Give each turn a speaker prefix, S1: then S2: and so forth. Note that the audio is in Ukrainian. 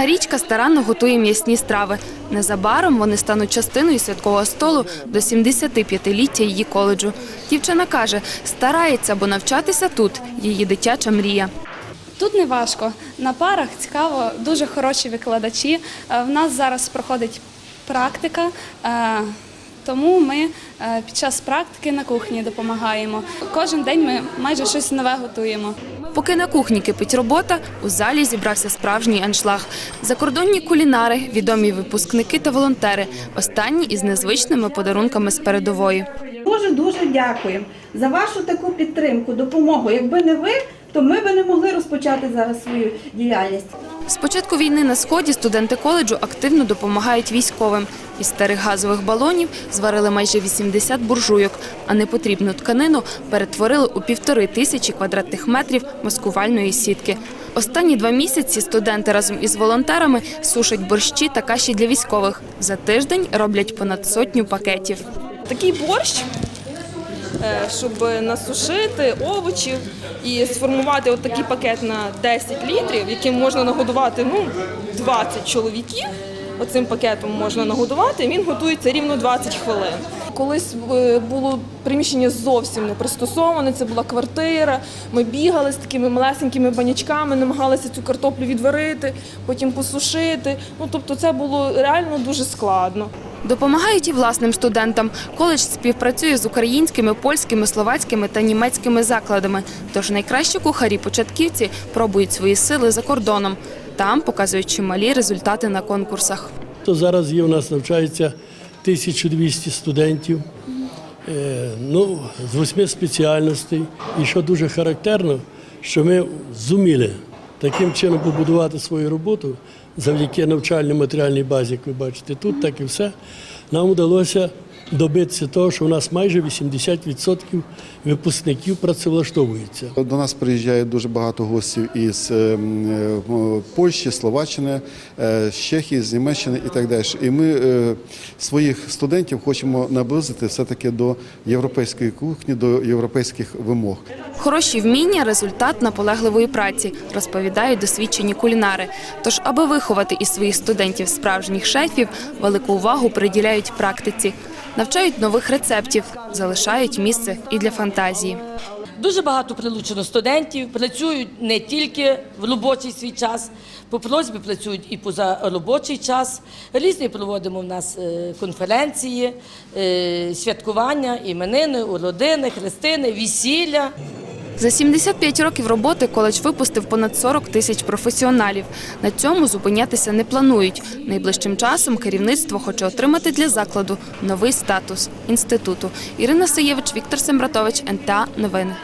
S1: Марічка старанно готує м'ясні страви. Незабаром вони стануть частиною святкового столу до 75-ліття її коледжу. Дівчина каже, старається, бо навчатися тут її дитяча мрія.
S2: Тут не важко. На парах цікаво, дуже хороші викладачі. Е, В нас зараз проходить практика, е, тому ми е, під час практики на кухні допомагаємо. Кожен день ми майже щось нове готуємо.
S1: Поки на кухні кипить робота, у залі зібрався справжній аншлаг. Закордонні кулінари, відомі випускники та волонтери. Останні із незвичними подарунками з передової.
S3: Дуже дуже дякуємо за вашу таку підтримку, допомогу. Якби не ви, то ми би не могли розпочати зараз свою діяльність.
S1: З початку війни на сході студенти коледжу активно допомагають військовим. Із старих газових балонів зварили майже 80 буржуйок, а непотрібну тканину перетворили у півтори тисячі квадратних метрів маскувальної сітки. Останні два місяці студенти разом із волонтерами сушать борщі та каші для військових. За тиждень роблять понад сотню пакетів.
S4: такий борщ, щоб насушити овочів і сформувати от такий пакет на 10 літрів, яким можна нагодувати ну, 20 чоловіків. Оцим пакетом можна нагодувати, він готується рівно 20 хвилин. Колись е, було приміщення зовсім не пристосоване, це була квартира. Ми бігали з такими малесенькими банячками, намагалися цю картоплю відварити, потім посушити. Ну тобто це було реально дуже складно.
S1: Допомагають і власним студентам. Коледж співпрацює з українськими, польськими, словацькими та німецькими закладами. Тож найкращі кухарі-початківці пробують свої сили за кордоном. Там показують чималі результати на конкурсах.
S5: То зараз є у нас навчається 1200 студентів, е, ну, з восьми спеціальностей. І що дуже характерно, що ми зуміли таким чином побудувати свою роботу завдяки навчальній матеріальній базі, як ви бачите, тут так і все. Нам вдалося добитися того, що у нас майже 80% випускників працевлаштовуються.
S6: До нас приїжджає дуже багато гостів із е, м, е, Польщі, Словаччини, е, з Чехії, з Німеччини і так далі. І ми е, своїх студентів хочемо наблизити все-таки до європейської кухні, до європейських вимог.
S1: Хороші вміння результат наполегливої праці, розповідають досвідчені кулінари. Тож, аби виховати із своїх студентів справжніх шефів, велику увагу приділяють практиці, навчають нових рецептів, залишають місце і для фантазії.
S7: Дуже багато прилучено студентів, працюють не тільки в робочий свій час, по просьбі працюють і поза робочий час. Різні проводимо в нас е, конференції, е, святкування, іменини, уродини, хрестини, весілля.
S1: За 75 років роботи коледж випустив понад 40 тисяч професіоналів. На цьому зупинятися не планують. Найближчим часом керівництво хоче отримати для закладу новий статус інституту. Ірина Саєвич, Віктор Сембратович, НТА Новини.